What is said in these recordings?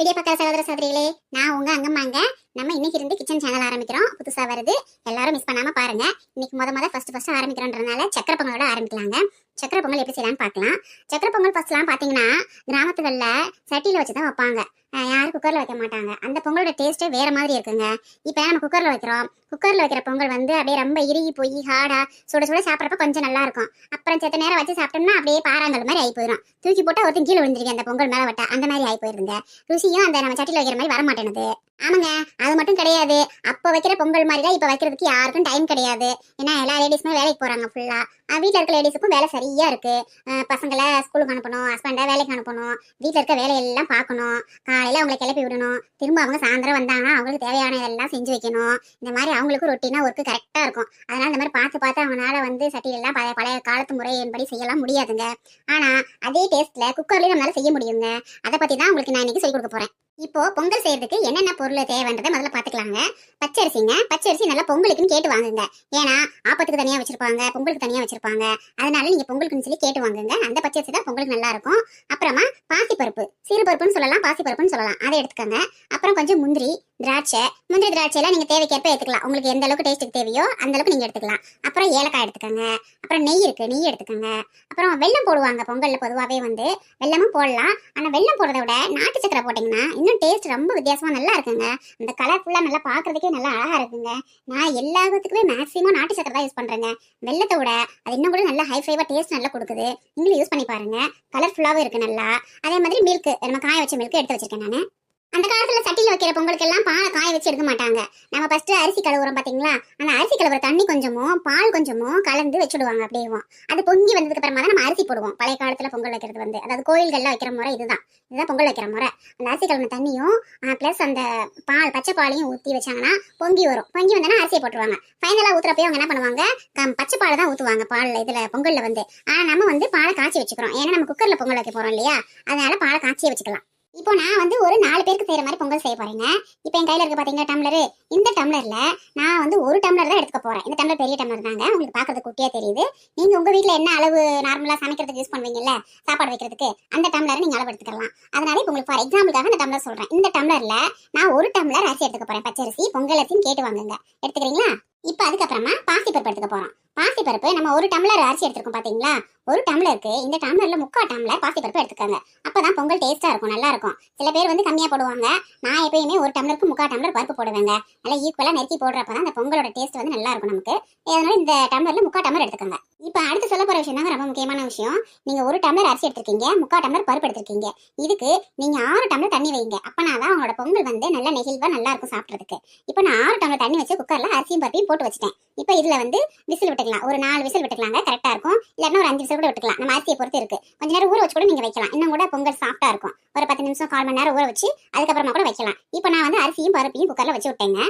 Video பார்க்குற சகோதர சகோதரிகளே நான் உங்க அங்கம்மாங்க. நம்ம இன்னைக்கு இருந்து கிச்சன் சேனல் ஆரம்பிக்கிறோம். புதுசா வருது. எல்லாரும் மிஸ் பண்ணாம பாருங்க. இன்னைக்கு முத முத ஃபர்ஸ்ட் ஃபர்ஸ்ட் ஆரம்பிக்கிறோன்றனால சக்கரை பொங்கலோட ஆரம்பிக்கலாங்க. சக்கர பொங்கல் எப்படி செய்யலாம்னு பார்க்கலாம். சக்கர பொங்கல் ஃபர்ஸ்ட்லாம் பார்த்தீங்கன்னா கிராமத்துகளில் சட்டியில வச்சு தான் வைப்பாங்க யாரும் குக்கர்ல வைக்க மாட்டாங்க. அந்த பொங்கலோட டேஸ்ட்டே வேற மாதிரி இருக்குங்க. இப்போ நம்ம குக்கர்ல வைக்கிறோம். குக்கர்ல வைக்கிற பொங்கல் வந்து அப்படியே ரொம்ப இறுகி போய் ஹார்டாக சுட சுட சாப்பிட்றப்ப கொஞ்சம் நல்லா இருக்கும். அப்புறம் செத்த நேரம் வச்சு சாப்பிட்டோம்னா அப்படியே பாறாங்கல் மாதிரி ஆகி போயிடும் தூக்கி போட்டு ஒருத்தன் கீழே விழுந்திருக்கேன் அந்த பொங்கல் மேலே வட்ட. அந்த மாதிரி ஆகி போயிருங்க ருசியும் அந்த நம்ம சட்டியில் வைக்கிற மாதிரி வர மாட்டேனுது ஆமாங்க அது மட்டும் கிடையாது. அப்போ வைக்கிற பொங்கல் மாதிரி தான் இப்போ வைக்கிறதுக்கு யாருக்கும் டைம் கிடையாது. ஏன்னா எல்லா லேடிஸுமே வேலைக்கு போறாங்க ஃபுல்லா வீட்டில் இருக்க லேடிஸுக்கும் வேலை சரி இருக்கு. இருக்குது பசங்களை ஸ்கூலுக்கு அனுப்பணும் ஹஸ்பண்டை வேலைக்கு அனுப்பணும் வீட்டில் இருக்க வேலையெல்லாம் பார்க்கணும். காலையில் அவங்களை கிளப்பி விடணும். திரும்ப அவங்க சாயந்தரம் வந்தாங்கன்னா அவங்களுக்கு தேவையான இதெல்லாம் செஞ்சு வைக்கணும். இந்த மாதிரி அவங்களுக்கு ரொட்டீனா ஒர்க்கு கரெக்டாக இருக்கும். அதனால் இந்த மாதிரி பார்த்து பார்த்து அவங்களால வந்து சட்டியெல்லாம் பழைய பழைய காலத்து முறையின்படி செய்யலாம் முடியாதுங்க. ஆனால் அதே டேஸ்ட்டில் குக்கர்லேயும் நம்மளால் செய்ய முடியுங்க. அதை பற்றி தான் உங்களுக்கு நான் இன்னைக்கு சொல்லி கொடுக்க போறேன். இப்போ பொங்கல் செய்யறதுக்கு என்னென்ன பொருள் தேவைன்றதை முதல்ல பாத்துக்கலாங்க பச்சரிசிங்க. பச்சரிசி நல்லா பொங்கலுக்குன்னு கேட்டு வாங்குங்க. ஏன்னா ஆப்பத்துக்கு தனியா வச்சிருப்பாங்க பொங்கலுக்கு தனியா வச்சிருப்பாங்க. அதனால நீங்க பொங்கலுக்குன்னு சொல்லி கேட்டு வாங்குங்க. அந்த பச்சரிசி தான் பொங்கலுக்கு நல்லா இருக்கும். அப்புறமா பாசிப்பருப்பு. சிறுபருப்புன்னு சொல்லலாம் பாசிப்பருப்புன்னு சொல்லலாம். அதை எடுத்துக்கோங்க. அப்புறம் கொஞ்சம் முந்திரி திராட்சை முந்திரி திராட்சை எல்லாம் நீங்க தேவைக்கேற்ப எடுத்துக்கலாம் உங்களுக்கு எந்த அளவுக்கு டேஸ்ட்டுக்கு தேவையோ அந்த அளவுக்கு நீங்க எடுத்துக்கலாம். அப்புறம் ஏலக்காய் எடுத்துக்கோங்க. அப்புறம் நெய் இருக்கு நெய் எடுத்துக்கோங்க. அப்புறம் வெல்லம் போடுவாங்க பொங்கல்ல பொதுவாகவே வந்து. வெல்லமும் போடலாம். ஆனா வெல்லம் போடுறத விட நாட்டு சக்கரை போட்டீங்கன்னா இன்னும் டேஸ்ட் ரொம்ப வித்தியாசமா நல்லா இருக்குங்க. அந்த கலர்ஃபுல்லா நல்லா பார்க்கறதுக்கே நல்லா அழகா இருக்குங்க. நான் எல்லாத்துக்குமே மேக்ஸிமம் நாட்டு சக்கரை தான் யூஸ் பண்றேங்க. வெல்லத்தை விட அது இன்னும் கூட நல்லா ஹை ஃபைவா டேஸ்ட் நல்லா கொடுக்குது. நீங்களும் யூஸ் பண்ணி பாருங்க. கலர்ஃபுல்லாகவும் இருக்கு நல்லா. அதே மாதிரி மில்க் நம்ம காய வச்ச மில்க் எடுத்து வச்சிருக்கேன் நான். அந்த காலத்துல சட்டியில் வைக்கிற பொங்கலுக்கு எல்லாம் பாலை காய வச்சு எடுக்க மாட்டாங்க. நம்ம ஃபர்ஸ்ட் அரிசி கழுவுறோம் பாத்தீங்களா? அந்த அரிசி கழுவுற தண்ணி கொஞ்சமும் பால் கொஞ்சமும் கலந்து வச்சுடுவாங்க அப்படியேவும் அது பொங்கி வந்ததுக்கு அப்புறமா தான் நம்ம அரிசி போடுவோம். பழைய காலத்துல பொங்கல் வைக்கிறது வந்து. அதாவது கோயில்கள்ல வைக்கிற முறை இதுதான். இதுதான் பொங்கல் வைக்கிற முறை. அந்த அரிசி கழுவுன தண்ணியும் ப்ளஸ் அந்த பால் பச்சை பாலையும் ஊற்றி வச்சாங்கன்னா பொங்கி வரும். பொங்கி வந்தோன்னா அரிசியை போட்டுருவாங்க. ஃபைனலாக ஊற்றுறப்பையும் அவங்க என்ன பண்ணுவாங்க? கம்- பச்சை பாலை தான் ஊற்றுவாங்க பாலில் இதில் பொங்கலில் வந்து. ஆனால் நம்ம வந்து பாலை காய்ச்சி வச்சுக்கிறோம். ஏன்னா நம்ம குக்கரில் பொங்கல் வைக்க போகிறோம் இல்லையா? அதனால பாலை காய்ச்சியே வச்சுக்கலாம். இப்போ நான் வந்து ஒரு நாலு பேருக்கு செய்யற மாதிரி பொங்கல் செய்ய போறேங்க. இப்போ என் கையில இருக்க பாத்தீங்க டம்ளரு இந்த டம்ளர்ல நான் வந்து ஒரு டம்ளர் தான் எடுத்துக்க போறேன். இந்த டம்ளர் பெரிய டம்ளர் தாங்க. உங்களுக்கு பாக்குறது குட்டியா தெரியுது. நீங்க உங்க வீட்ல என்ன அளவு நார்மலா சமைக்கிறதுக்கு யூஸ் பண்ணுவீங்கல்ல சாப்பாடு வைக்கிறதுக்கு அந்த டம்ளரை நீங்க அளவு எடுத்துக்கலாம் அதனால இப்போ உங்களுக்கு ஃபார் எக்ஸாம்பிளுக்காக இந்த டம்ளர் சொல்றேன். இந்த டம்ளர்ல நான் ஒரு டம்ளர் அரிசி எடுத்துக்க போறேன். பச்சரிசி பொங்கல் அரிசின்னு கேட்டு வாங்குங்க. எடுத்துக்கிறீங்களா? இப்போ அதுக்கப்புறமா பாசிப்பருப்பு எடுத்துக்க போறோம். பாசிப்பருப்பு நம்ம ஒரு டம்ளர் அரிசி எடுத்துருக்கோம் பாத்தீங்களா? ஒரு டம்ளருக்கு இந்த டம்ளர்ல முக்கால் டம்ளர் பாசிப்பருப்பு எடுத்துக்கோங்க. அப்பதான் பொங்கல் டேஸ்டா இருக்கும் நல்லா இருக்கும். சில பேர் வந்து கம்மியா போடுவாங்க. நான் எப்பயுமே ஒரு டம்ளருக்கு முக்கால் டம்ளர் பருப்பு போடுவேங்க. நல்லா ஈக்குவலா நெருக்கி போடுறப்ப தான் அந்த பொங்கலோட டேஸ்ட் வந்து நல்லா இருக்கும் நமக்கு. அதனால இந்த டம்ளர்ல முக்கால் டம்ளர் எடுத்துக்கோங்க. இப்போ அடுத்து சொல்ல போற விஷயம் தாங்க ரொம்ப முக்கியமான விஷயம். நீங்க ஒரு டம்ளர் அரிசி எடுத்திருக்கீங்க முக்கால் டம்ளர் பருப்பு எடுத்திருக்கீங்க. இதுக்கு நீங்க ஆறு டம்ளர் தண்ணி வைங்க. அப்பனாதான் அவங்களோட பொங்கல் வந்து நல்லா நெகிழ்வா நல்லா இருக்கும் சாப்பிட்றதுக்கு. இப்போ நான் ஆறு டம்ளர் தண்ணி வச்சு குக்கர்ல அரிசியும் பருப்பையும் போட்டு வச்சுட்டேன். இப்போ இதுல வந்து விசில் விட்டுக்கலாம். ஒரு நாலு விசில் விட்டுக்கலாங்க. கரெக்டா இருக்கும். இல்லைன்னா ஒரு அஞ்சு விசில் கூட விட்டுக்கலாம். நம்ம அரிசியை பொறுத்து இருக்கு. கொஞ்ச நேரம் ஊற வச்சு கூட நீங்க வைக்கலாம். இன்னும் கூட பொங்கல் சாஃப்டா இருக்கும். ஒரு பத்து நிமிஷம் கால் மணி நேரம் ஊற வச்சு அதுக்கப்புறமா கூட வைக்கலாம். இப்போ நான் வந்து அரிசியும் பருப்பையும் குக்கரில் வச்சு விட்டேங்க.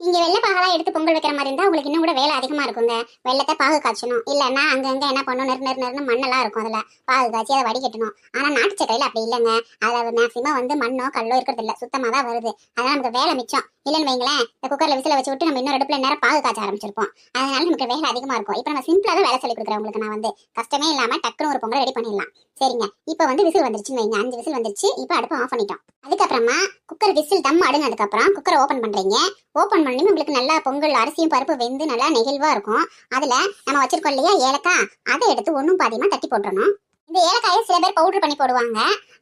நீங்கள் வெள்ளை பாகலாம் எடுத்து பொங்கல் வைக்கிற மாதிரி இருந்தா உங்களுக்கு இன்னும் கூட வேலை அதிகமா இருக்குங்க. வெள்ளத்தை பாகு காய்ச்சணும். இல்லைன்னா அங்கங்கே என்ன பண்ணணும்? நெரு நெரு நெருன்னு மண்ணெல்லாம் இருக்கும் அதுல. பாகு காய்ச்சி அதை வடிகட்டணும். ஆனா நாட்டு சக்கரையில அப்படி இல்லைங்க. அதில் மேக்ஸிமம் வந்து மண்ணோ கல்லோ இருக்கிறது இல்லை. சுத்தமா தான் வருது. அதனால் நமக்கு வேலை மிச்சம். இல்லைன்னு வைங்களேன் இந்த குக்கர்ல விசில வச்சு விட்டு நம்ம இன்னொரு அடுப்புல நேரம் பாகு காய்ச்ச ஆரம்பிச்சிருப்போம். அதனால நமக்கு வேலை அதிகமா இருக்கும். இப்போ நம்ம சிம்பிளா தான் வேலை சொல்லி கொடுக்குறேன் உங்களுக்கு நான் வந்து. கஷ்டமே இல்லாம டக்குன்னு ஒரு பொங்கல் ரெடி பண்ணிடலாம். சரிங்க. இப்போ வந்து விசில் வந்துருச்சுன்னு வைங்க. அஞ்சு விசில் வந்துருச்சு. இப்போ அடுப்பு ஆஃப் பண்ணிட்டோம். அதுக்கப்புறமா குக்கர் விசில் தம் அடுனதுக்கப்புறம் குக்கரை ஓப்பன் பண்றீங்க. ஓப்பன் பண்ணி உங்களுக்கு நல்லா பொங்கல் அரிசியும் பருப்பு வெந்து நல்லா நெகிழ்வா இருக்கும். அதுல நம்ம வச்சிருக்கோம் இல்லையா ஏலக்காய். அதை எடுத்து ஒன்றும் பாதியமா தட்டி போட்டுறணும். இந்த ஏலக்காயை சில பேர் பவுடர் பண்ணி போடுவாங்க.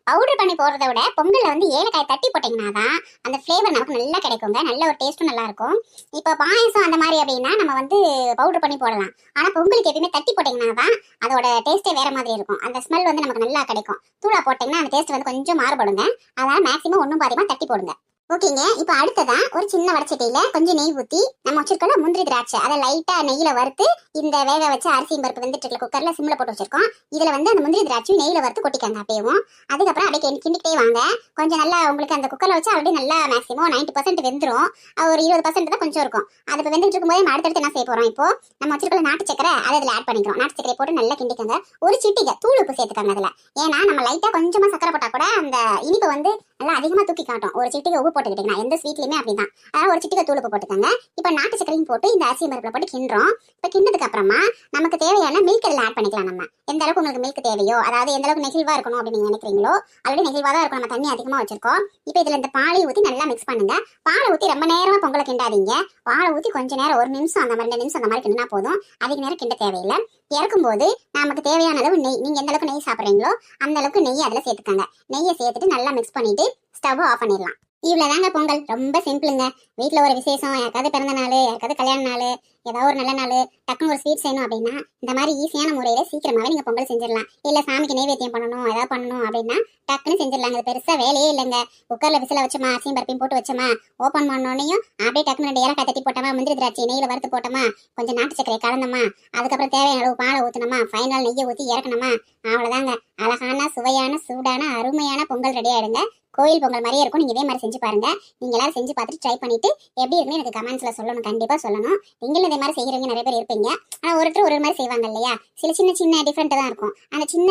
பவுடர் பண்ணி போடுறத விட பொங்கலில் வந்து ஏலக்காய் தட்டி போட்டிங்கன்னா தான் அந்த ஃப்ளேவர் நமக்கு நல்லா கிடைக்குங்க. நல்ல ஒரு டேஸ்ட்டும் நல்லாயிருக்கும். இப்போ பாயசம் அந்த மாதிரி அப்படின்னா நம்ம வந்து பவுடர் பண்ணி போடலாம். ஆனால் பொங்கலுக்கு எப்பயுமே தட்டி போட்டிங்கன்னா தான் அதோட டேஸ்ட்டே வேறு மாதிரி இருக்கும். அந்த ஸ்மெல் வந்து நமக்கு நல்லா கிடைக்கும். தூளா போட்டிங்கன்னா அந்த டேஸ்ட் வந்து கொஞ்சம் மாறுபடுங்க. அதனால் மேக்ஸிமம் ஒன்றும் பாதியமா தட்டி போடுங்க. ஓகேங்க இப்போ அடுத்ததா ஒரு சின்ன வடச்சட்டியில கொஞ்சம் நெய் ஊத்தி நம்ம வச்சிருக்கோம் முந்திரி திராட்சை. அதை லைட்டா நெய்யில வறுத்து இந்த வேக வச்ச அரிசியும் பருப்பு வெந்துட்டு இருக்க குக்கர்ல சிம்ல போட்டு வச்சிருக்கோம். இதுல வந்து அந்த முந்திரி திராட்சையும் நெய்யில வறுத்து கொட்டிக்காங்க அப்பயும் அதுக்கப்புறம் அப்படியே கிண்டிக்கிட்டே வாங்க. கொஞ்சம் நல்லா உங்களுக்கு அந்த குக்கர்ல வச்சு ஆல்ரெடி நல்லா மேக்ஸிமம் நைன்டி பர்சன்ட் வெந்துரும். ஒரு இருபது பர்சன்ட் தான் கொஞ்சம் இருக்கும். அது இப்போ வெந்துட்டு இருக்கும்போது நம்ம அடுத்தடுத்து என்ன செய்ய போறோம் இப்போ? நம்ம வச்சிருக்கிற நாட்டு சக்கரை அதை அதில் ஆட் பண்ணிக்கிறோம். நாட்டு சக்கரை போட்டு நல்லா கிண்டிக்கோங்க. ஒரு சிட்டிகை தூள் உப்பு சேர்த்துக்காங்க அதுல. ஏன்னா நம்ம லைட்டா கொஞ்சமா சக்கரை போட்டா கூட அந்த இனிப்பு வந்து நல்லா அதிகமா தூக்கி காட்டும். ஒரு சிட்டிக்கு உப்பு போட்டுக்கிட்டீங்கன்னா எந்த ஸ்வீட்லையுமே அப்படிதான். அதாவது ஒரு சிட்டிக்கு தூள் உப்பு போட்டுக்கோங்க. இப்போ நாட்டு சக்கரையும் போட்டு இந்த அரிசி பருப்பில் போட்டு கிண்டுறோம். இப்போ கிண்டதுக்கு அப்புறமா நமக்கு தேவையான மில்க் அதில் ஆட் பண்ணிக்கலாம் நம்ம. எந்த அளவுக்கு உங்களுக்கு மில்க் தேவையோ அதாவது எந்த அளவுக்கு நெகிழ்வா இருக்கணும் அப்படின்னு நினைக்கிறீங்களோ ஆல்ரெடி நெகிழ்வாக தான் இருக்கும் நம்ம தண்ணி அதிகமாக வச்சிருக்கோம். இப்போ இதில் இந்த பாலை ஊற்றி நல்லா மிக்ஸ் பண்ணுங்க. பாலை ஊற்றி ரொம்ப நேரமா பொங்கலை கிண்டாதீங்க. பாலை ஊற்றி கொஞ்ச நேரம் ஒரு நிமிஷம் அந்த மாதிரி ரெண்டு நிமிஷம் அந்த மாதிரி கிண்டினா போதும். அதிக நேரம் கிண்ட தேவையில்லை. இறக்கும்போது நமக்கு தேவையான அளவு நெய். நீங்க எந்த அளவுக்கு நெய் சாப்பிட்றீங்களோ அந்த அளவுக்கு நெய் அதில் சேர்த்துக்கோங்க. நெய்யை சேர்த்துட்டு நல்லா மிக்ஸ் பண்ணிட்டு ஸ்டவ் ஆஃப் பண்ணிடலாம். இவ்வளவுதாங்க பொங்கல். ரொம்ப சிம்பிளுங்க வீட்டில் ஒரு விசேஷம் யாருக்காவது பிறந்த நாள் யாருக்காவது கல்யாண நாள் ஏதாவது ஒரு நல்ல நாள் டக்குன்னு ஒரு ஸ்வீட் செய்யணும் அப்படின்னா இந்த மாதிரி ஈஸியான முறையில சீக்கிரமாவே நீங்க பொங்கல் செஞ்சிடலாம். இல்ல சாமிக்கு நைவேத்தியம் பண்ணணும் ஏதாவது பண்ணணும் அப்படின்னா டக்குன்னு செஞ்சிடலாங்க அது பெருசா வேலையே இல்லைங்க. குக்கர்ல விசில வச்சோமா அசியும் பருப்பையும் போட்டு வச்சோமா ஓப்பன் பண்ணோனையும் அப்படியே டக்குன்னு ரெண்டு ஏலக்காய் தட்டி போட்டோமா முந்திரி திராட்சை நெய்யில வறுத்து போட்டோமா கொஞ்சம் நாட்டு சர்க்கரை கலந்தோமா அதுக்கப்புறம் தேவையான அளவு பாலை ஊத்தணுமா ஃபைனல் நெய்யை ஊத்தி இறக்கணுமா அவ்வளவுதாங்க. அழகான சுவையான சூடான அருமையான பொங்கல் ரெடி ஆயிடுங்க. கோயில் பொங்கல் மாதிரியே இருக்கும். நீங்க இதே மாதிரி செஞ்சு பாருங்க. நீங்க எல்லாரும் செஞ்சு பார்த்துட்டு ட்ரை பண்ணிட்டு எப்படி இருக்குன்னு எனக்கு கமெண்ட்ஸ்ல சொல்லணும். கண்டிப்பா சொல்லணும். நீங்களும் இதே மாதிரி செய்கிறவங்க நிறைய பேர் இருப்பீங்க. ஆனா ஒருத்தர் ஒரு மாதிரி செய்வாங்க இல்லையா? சில சின்ன சின்ன டிஃப்ரெண்ட் தான் இருக்கும். அந்த சின்ன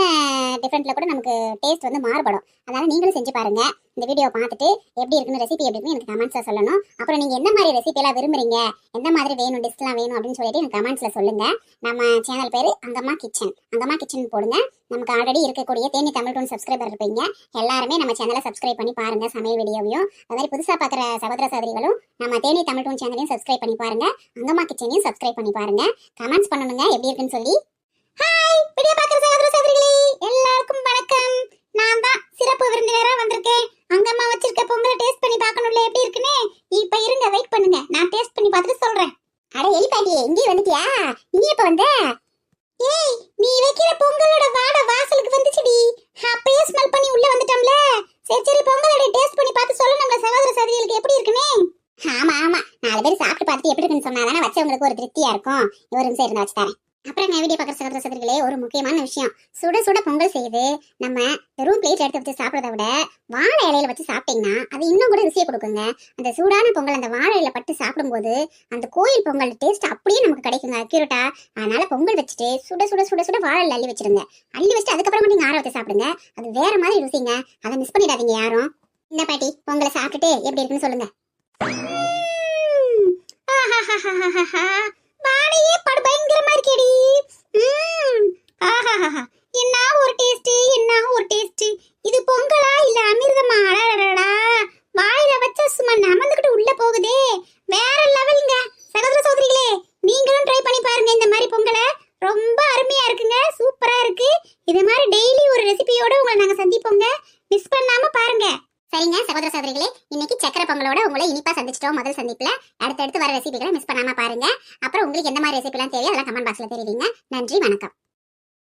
டிஃப்ரெண்ட்ல கூட நமக்கு டேஸ்ட் வந்து மாறுபடும். அதனால நீங்களும் செஞ்சு பாருங்க. இந்த வீடியோ பார்த்துட்டு எப்படி இருக்குன்னு ரெசிபி எப்படி இருக்குன்னு எனக்கு கமெண்ட்ஸ்ல சொல்லணும். அப்புறம் நீங்க எந்த மாதிரி ரெசிபி எல்லாம் விரும்புறீங்க? எந்த மாதிரி வேணும் டிஷ்லாம் வேணும் அப்படின்னு சொல்லிட்டு எனக்கு கமெண்ட்ஸ்ல சொல்லுங்க. நம்ம சேனல் பேரு அங்கம்மா கிச்சன் அங்கம்மா கிச்சன் போடுங்க. நமக்கு ஆல்ரெடி இருக்கக்கூடிய தேனி தமிழ் டூன் சப்ஸ்கிரைபர் இருப்பீங்க. எல்லாருமே நம்ம சேனலை சப்ஸ்கிரைப் பண்ணி பாருங்க சமையல் வீடியோவையும் அதே மாதிரி புதுசா பார்க்குற சகோதர சகோதரிகளும் நம்ம தேனி தமிழ் டூன் சேனலையும் சப்ஸ்கிரைப் பண்ணி பாருங்க. அங்கம்மா சேனலையும் சப்ஸ்கிரைப் பண்ணி பாருங்க. கமெண்ட்ஸ் பண்ணணுங்க. எப்படி இருக்குன்னு சொல்லி. ஹாய் வீடியோ பார்க்குற சகோதர சகோதரிகளே எல்லாருக்கும் வணக்கம் நான் தான் சிறப்பு விருந்தினரா வந்திருக்கேன் அங்கம்மா வச்சிருக்க பொங்கலை டேஸ்ட் பண்ணி பார்க்கணும்ல எப்படி இருக்குன்னு இப்ப இருங்க வெயிட் பண்ணுங்க நான் டேஸ்ட் பண்ணி பார்த்துட்டு சொல்றேன் அட எலி பாட்டி இங்கே வந்துட்டியா நீ எப்ப வந்த ஏய் நீ வைக்கிற பொங்கலோட வாடை வாசலுக்கு வந்துச்சுடி அப்பயே ஸ்மெல் பண்ணி உள்ள வந்துட்டோம்ல சரி சரி பொங்கலோட டேஸ்ட் பண்ணி பார்த்து சொல்லணும்ல சகோதர சகோதரிகளுக்கு எப்படி இருக்குன்னு ஆமா ஆமா நாலு பேர் சாப்பிட்டு பார்த்துட்டு எப்படி இருக்குன்னு சொன்னாதானே வச்சவங்களுக்கு ஒரு திருப்தியா இருக்கும். ஒரு நிமிஷம் இருந்தா வச்சு தரேன். அப்புறம் நான் வீடியோ பார்க்குற சகோதர சகோதரிகளே ஒரு முக்கியமான விஷயம். சுட சுட பொங்கல் செய்து நம்ம வெறும் பிளேட் எடுத்து வச்சு சாப்பிட்றத விட வாழை இலையில வச்சு சாப்பிட்டீங்கன்னா அது இன்னும் கூட ருசியை கொடுக்குங்க. அந்த சூடான பொங்கல் அந்த வாழை இலையில பட்டு சாப்பிடும்போது அந்த கோயில் பொங்கல் டேஸ்ட் அப்படியே நமக்கு கிடைக்குங்க. அக்யூரட்டா அதனால பொங்கல் வச்சுட்டு சுட சுட சுட சுட வாழை அள்ளி வச்சிருங்க. அள்ளி வச்சுட்டு அதுக்கப்புறமா நீங்க ஆற வச்சு சாப்பிடுங்க. அது வேற மாதிரி ருசிங்க. அதை மிஸ் பண்ணிடாதீங்க யாரும். இந்த பாட்டி பொங்கலை சாப்பிட்டுட்டு எப்படி இருக்குன்னு சொல்லுங்க. வாழையே படு பயங்கரமா இருக்கேடி. என்ன ஒரு டேஸ்ட் என்ன ஒரு டேஸ்ட் இது பொங்கலா இல்ல அமிர்தமா? அடடடா வாயில வச்சா சும்மா நமந்துக்கிட்டு உள்ள போகுதே. வேற லெவலுங்க. சகோதர சகோதரிகளே நீங்களும் ட்ரை பண்ணி பாருங்க இந்த மாதிரி பொங்கலை. ரொம்ப அருமையா இருக்குங்க. சூப்பரா இருக்கு. இது மாதிரி டெய்லி ஒரு ரெசிபியோட உங்களை நாங்க சந்திப்போங்க. மிஸ் பண்ணாம சரிங்க சகோதர சகோதரிகளே இன்னைக்கு சக்கர பொங்கலோட உங்களை இனிப்பா சந்திச்சிட்டோம் முதல் சந்திப்புல. அடுத்தடுத்து வர ரெசிபிகளை மிஸ் பண்ணாம பாருங்க. அப்புறம் உங்களுக்கு எந்த மாதிரி ரெசிபிலாம் தேவையோ அதெல்லாம் கமெண்ட் பாக்ஸ்ல தெரிவிங்க. நன்றி வணக்கம்.